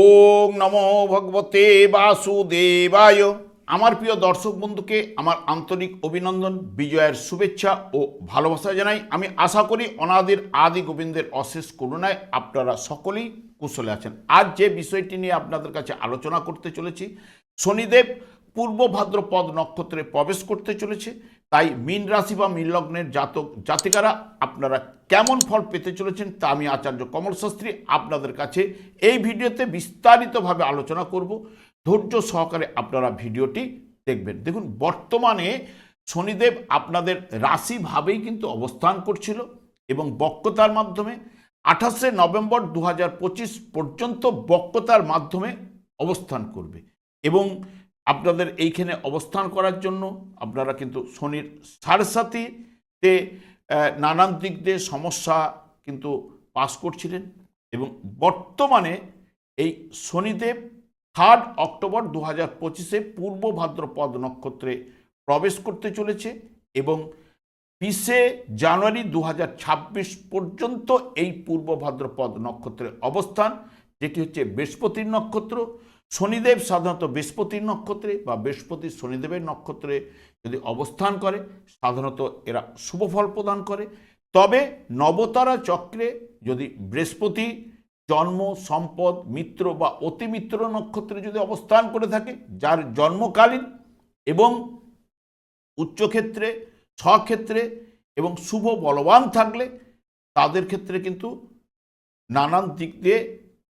ওং নমো ভগবতে বাসুদেবায়। আমার প্রিয় দর্শক বন্ধুকে আমার আন্তরিক অভিনন্দন, বিজয়ের শুভেচ্ছা ও ভালোবাসা জানাই। আমি আশা করি অনাদির আদি গোবিন্দের অশেষ করুণায় আপনারা সকলেই কুশলে আছেন। আজ যে বিষয়টি নিয়ে আপনাদের কাছে আলোচনা করতে চলেছি, শনিদেব পূর্ব ভাদ্রপদ নক্ষত্রে প্রবেশ করতে চলেছে। তাই মীন রাশি বা মীন লগ্নের জাতক, জাতিকারা আপনারা কেমন ফল পেতে চলেছেন তা আমি আচার্য কমল শাস্ত্রী আপনাদের কাছে এই ভিডিওতে বিস্তারিতভাবে আলোচনা করব। ধৈর্য সহকারে আপনারা ভিডিওটি দেখবেন। দেখুন, বর্তমানে শনিদেব আপনাদের রাশিভাবেই কিন্তু অবস্থান করছিল এবং বক্রতার মাধ্যমে আঠাশে নভেম্বর দু হাজার পঁচিশ পর্যন্ত বক্রতার মাধ্যমে অবস্থান করবে এবং আপনাদের এইখানে অবস্থান করার জন্য আপনারা কিন্তু শনির সাড়ে সাথীতে নানান দিক দিয়ে সমস্যা কিন্তু পাস করছিলেন এবং বর্তমানে এই শনিদেব থার্ড অক্টোবর দু হাজার পঁচিশে পূর্ব ভাদ্রপদ নক্ষত্রে প্রবেশ করতে চলেছে এবং বিশে জানুয়ারি দু হাজার ছাব্বিশ পর্যন্ত এই পূর্ব ভাদ্রপদ নক্ষত্রে অবস্থান যেটি হচ্ছে বৃহস্পতির নক্ষত্র, শনিদেব সাধারণত বৃহস্পতির নক্ষত্রে বা বৃহস্পতি শনিদেবের নক্ষত্রে যদি অবস্থান করে, সাধারণত এরা শুভ ফল প্রদান করে। তবে নবতারা চক্রে যদি বৃহস্পতি জন্ম, সম্পদ, মিত্র বা অতিমিত্র নক্ষত্রে যদি অবস্থান করে থাকে, যার জন্মকালীন এবং উচ্চক্ষেত্রে, স্বক্ষেত্রে এবং শুভ বলবান থাকলে, তাদের ক্ষেত্রে কিন্তু নানান দিক দিয়ে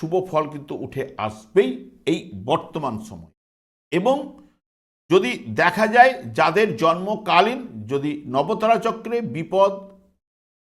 শুভ ফল কিন্তু উঠে আসবেই এই বর্তমান সময়। এবং যদি দেখা যায় যাদের জন্মকালীন, যদি নবতারা চক্রে বিপদ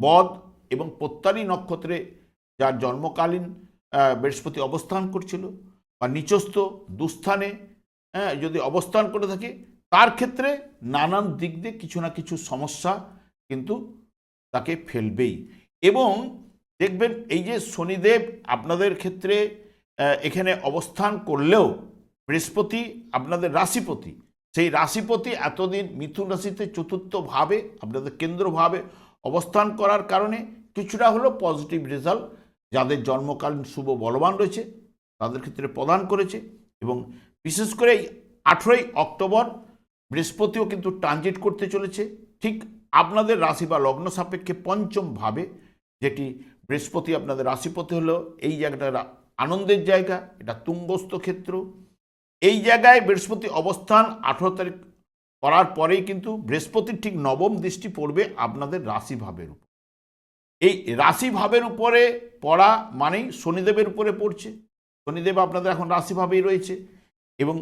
বদ এবং প্রত্যারী নক্ষত্রে যার জন্মকালীন বৃহস্পতি অবস্থান করছিল বা নিচস্থ, দুস্থানে যদি অবস্থান করে থাকে, তার ক্ষেত্রে নানান দিক দিয়ে কিছু না কিছু সমস্যা কিন্তু তাকে ফেলবেই। এবং দেখবেন এই যে শনিদেব আপনাদের ক্ষেত্রে এখানে অবস্থান করলেও বৃহস্পতি আপনাদের রাশিপতি। সেই রাশিপতি এতদিন মিথুন রাশিতে চতুর্থভাবে আপনাদের কেন্দ্রভাবে অবস্থান করার কারণে কিছুটা হলো পজিটিভ রেজাল্ট যাদের জন্মকালীন শুভ বলবান রয়েছে, তাদের ক্ষেত্রে প্রদান করেছে এবং বিশেষ করে এই আঠেরোই অক্টোবর বৃহস্পতিও কিন্তু ট্রানজিট করতে চলেছে। ঠিক আপনাদের রাশি বা লগ্ন সাপেক্ষে পঞ্চম ভাবে যেটি বৃহস্পতি আপনাদের রাশিপতি হলো, এই জায়গাটা আনন্দের জায়গা, এটা তুঙ্গস্থ ক্ষেত্র। এই জায়গায় বৃহস্পতি অবস্থান আঠেরো তারিখ করার পরেই কিন্তু বৃহস্পতির ঠিক নবম দৃষ্টি পড়বে আপনাদের রাশিভাবের উপর। এই রাশিভাবের উপরে পড়া মানেই শনিদেবের উপরে পড়ছে। শনিদেব আপনাদের এখন রাশিভাবেই রয়েছে এবং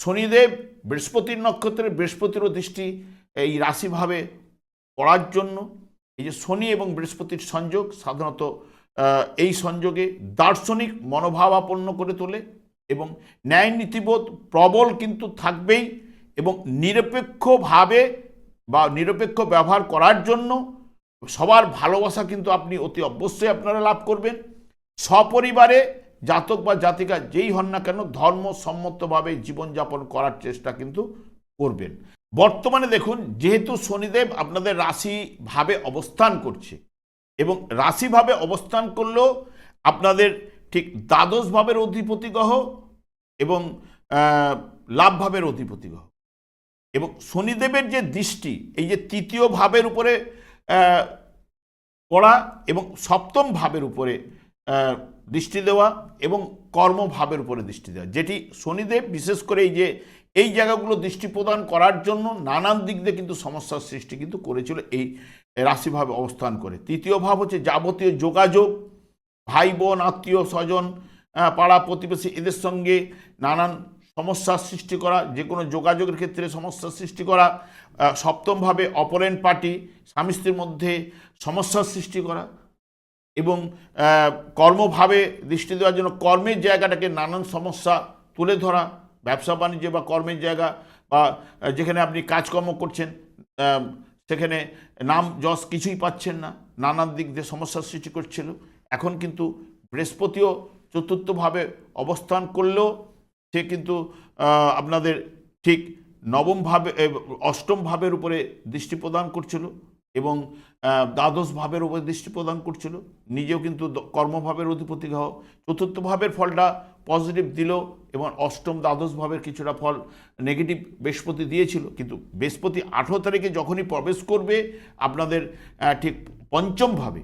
শনিদেব বৃহস্পতির নক্ষত্রে বৃহস্পতিরও দৃষ্টি এই রাশিভাবে পড়ার জন্য। এই যে শনি এবং বৃহস্পতির সংযোগ সাধারণত এই সংযোগে দার্শনিক মনোভাবাপন্ন করে তোলে এবং ন্যায় নীতিবোধ প্রবল কিন্তু থাকবেই এবং নিরপেক্ষভাবে বা নিরপেক্ষ ব্যবহার করার জন্য সবার ভালোবাসা কিন্তু আপনি অতি অবশ্যই আপনারা লাভ করবেন। সপরিবারে জাতক বা জাতিকা যেই হন না কেন ধর্মসম্মতভাবে জীবনযাপন করার চেষ্টা কিন্তু করবেন। বর্তমানে দেখুন যেহেতু শনিদেব আপনাদের রাশিভাবে অবস্থান করছে এবং রাশিভাবে অবস্থান করলেও আপনাদের ঠিক দ্বাদশ ভাবের অধিপতি গ্রহ এবং আহ, লাভ ভাবের অধিপতি গ্রহ। এবং শনিদেবের যে দৃষ্টি এই যে তৃতীয় ভাবের উপরে পড়া এবং সপ্তম ভাবের উপরে দৃষ্টি দেওয়া এবং কর্মভাবের উপরে দৃষ্টি দেওয়া যেটি শনিদেব বিশেষ করে এই যে এই জায়গাগুলো দৃষ্টি প্রদান করার জন্য নানান দিক দিয়ে কিন্তু সমস্যার সৃষ্টি কিন্তু করেছিল এই রাশিভাবে অবস্থান করে। তৃতীয় ভাব হচ্ছে যাবতীয় যোগাযোগ ভাই বোন আত্মীয়, স্বজন পাড়া প্রতিবেশী, এদের সঙ্গে নানান সমস্যার সৃষ্টি করা যে কোনো যোগাযোগের ক্ষেত্রে সমস্যার সৃষ্টি করা সপ্তমভাবে অপরেন্ট পার্টি, স্বামী স্ত্রীর মধ্যে সমস্যার সৃষ্টি করা এবং কর্মভাবে দৃষ্টি দেওয়ার জন্য কর্মের জায়গাটাকে নানান সমস্যা তুলে ধরা ব্যবসা বাণিজ্য বা কর্মের জায়গা বা যেখানে আপনি কাজকর্ম করছেন সেখানে নাম যশ কিছুই পাচ্ছেন না, নানান দিক দিয়ে সমস্যার সৃষ্টি করছিল। এখন কিন্তু বৃহস্পতিও চতুর্থভাবে অবস্থান করলেও সে কিন্তু আপনাদের ঠিক নবম ভাবে অষ্টম ভাবের উপরে দৃষ্টি প্রদান করছিল। এবং দ্বাদশ ভাবের উপর দৃষ্টি প্রদান করছিল। নিজেও কিন্তু কর্মভাবের অধিপতি গ্রহ চতুর্থ ভাবের ফলটা পজিটিভ দিল এবং অষ্টম দ্বাদশ ভাবের কিছুটা ফল নেগেটিভ বৃহস্পতি দিয়েছিল। কিন্তু বৃহস্পতি আঠেরো তারিখে যখনই প্রবেশ করবে, আপনাদের ঠিক পঞ্চম ভাবে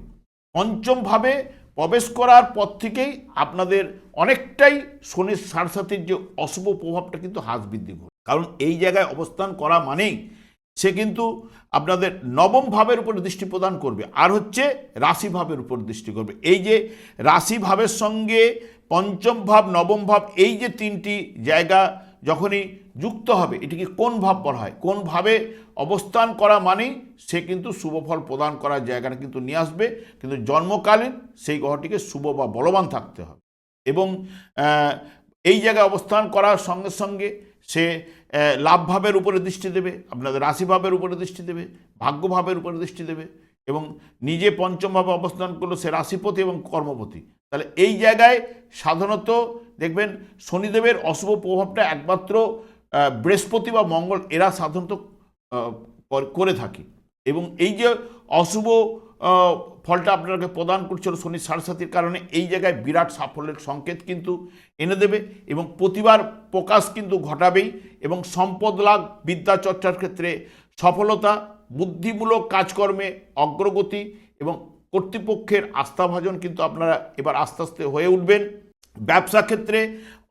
পঞ্চম ভাবে প্রবেশ করার পর থেকেই আপনাদের অনেকটাই শনির সারসাথীর যে অশুভ প্রভাবটা কিন্তু হ্রাস বৃদ্ধি করবে। কারণ এই জায়গায় অবস্থান করা মানেই সে কিন্তু আপনাদের নবম ভাবের উপর দৃষ্টি প্রদান করবে। আর হচ্ছে রাশি ভাবের উপর দৃষ্টি করবে। এই যে রাশি ভাবের সঙ্গে পঞ্চম ভাব, নবম ভাব, এই যে তিনটি জায়গা যখনই যুক্ত হবে, এটিকে কোন ভাব বলা হয়? কোন ভাবে অবস্থান করা মানেই সে কিন্তু শুভ ফল প্রদান করার জায়গাটা কিন্তু নিয়ে আসবে। কিন্তু জন্মকালীন সেই গ্রহটিকে শুভ বা বলবান থাকতে হবে। এবং এই জায়গায় অবস্থান করার সঙ্গে সঙ্গে সে লাভভাবের উপরে দৃষ্টি দেবে, আপনাদের রাশিভাবের উপরে দৃষ্টি দেবে ভাগ্যভাবের উপরে দৃষ্টি দেবে এবং নিজে পঞ্চমভাবে অবস্থান করল সে রাশিপতি এবং কর্মপতি। তাহলে এই জায়গায় সাধারণত দেখবেন শনিদেবের অশুভ প্রভাবটা একমাত্র বৃহস্পতি বা মঙ্গল এরা সাধারণত করে থাকে এবং এই যে অশুভ ফলটা আপনাকে প্রদান করছিল শনি সারসাথীর কারণে। এই জায়গায় বিরাট সাফল্যের সংকেত কিন্তু এনে দেবে এবং প্রতিবার প্রকাশ কিন্তু ঘটাবেই এবং সম্পদ লাভ, বিদ্যা চর্চার ক্ষেত্রে সফলতা, বুদ্ধিমূলক কাজকর্মে অগ্রগতি এবং কর্তৃপক্ষের আস্থাভাজন কিন্তু আপনারা এবার আস্তে আস্তে হয়ে উঠবেন। ব্যবসা ক্ষেত্রে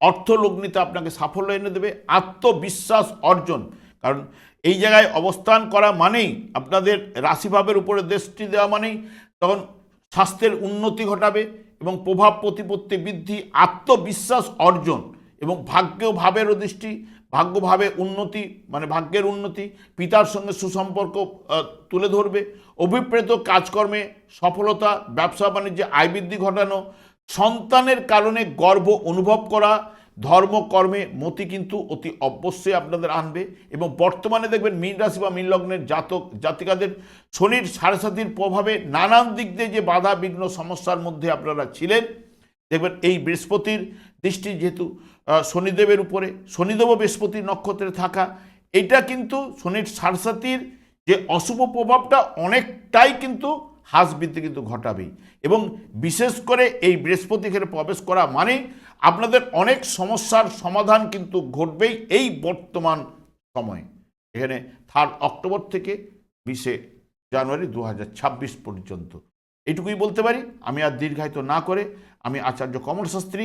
অর্থ লগ্নিতে আপনাকে সাফল্য এনে দেবে, আত্মবিশ্বাস অর্জন। কারণ এই জায়গায় অবস্থান করা মানেই আপনাদের রাশিভাবের উপরে দৃষ্টি দেওয়া মানেই তখন স্বাস্থ্যের উন্নতি ঘটাবে এবং প্রভাব প্রতিপত্তি বৃদ্ধি, আত্মবিশ্বাস অর্জন এবং ভাগ্য ভাবেরও দৃষ্টি ভাগ্যভাবে উন্নতি মানে ভাগ্যের উন্নতি, পিতার সঙ্গে সুসম্পর্ক তুলে ধরবে, অভিপ্রেত কাজকর্মে সফলতা, ব্যবসা বাণিজ্যে আয় বৃদ্ধি ঘটানো, সন্তানের কারণে গর্ব অনুভব করা ধর্মকর্মে মতি কিন্তু অতি অবশ্যই আপনাদের আনবে এবং বর্তমানে দেখবেন মীন রাশি বা মীন লগ্নের জাতক, জাতিকাদের শনির সাড়ে সাতির প্রভাবে নানান দিক দিয়ে যে বাধা, বিঘ্ন, সমস্যার মধ্যে আপনারা ছিলেন, দেখবেন এই বৃহস্পতির দৃষ্টি যেহেতু শনিদেবের উপরে শনিদেব বৃহস্পতি নক্ষত্রে থাকা, এটা কিন্তু শনির সারসাতির যে অশুভ প্রভাবটা অনেকটাই কিন্তু হ্রাস বৃদ্ধি কিন্তু ঘটাবেই। এবং বিশেষ করে এই বৃহস্পতি প্রবেশ করা মানে আপনাদের অনেক সমস্যার সমাধান কিন্তু ঘটবেই এই বর্তমান সময়ে। এখানে থার্ড অক্টোবর থেকে বিশে জানুয়ারি দু হাজার ছাব্বিশ পর্যন্ত। এটুকুই বলতে পারি, আমি আর দীর্ঘায়িত না করে আমি আচার্য কমল শাস্ত্রী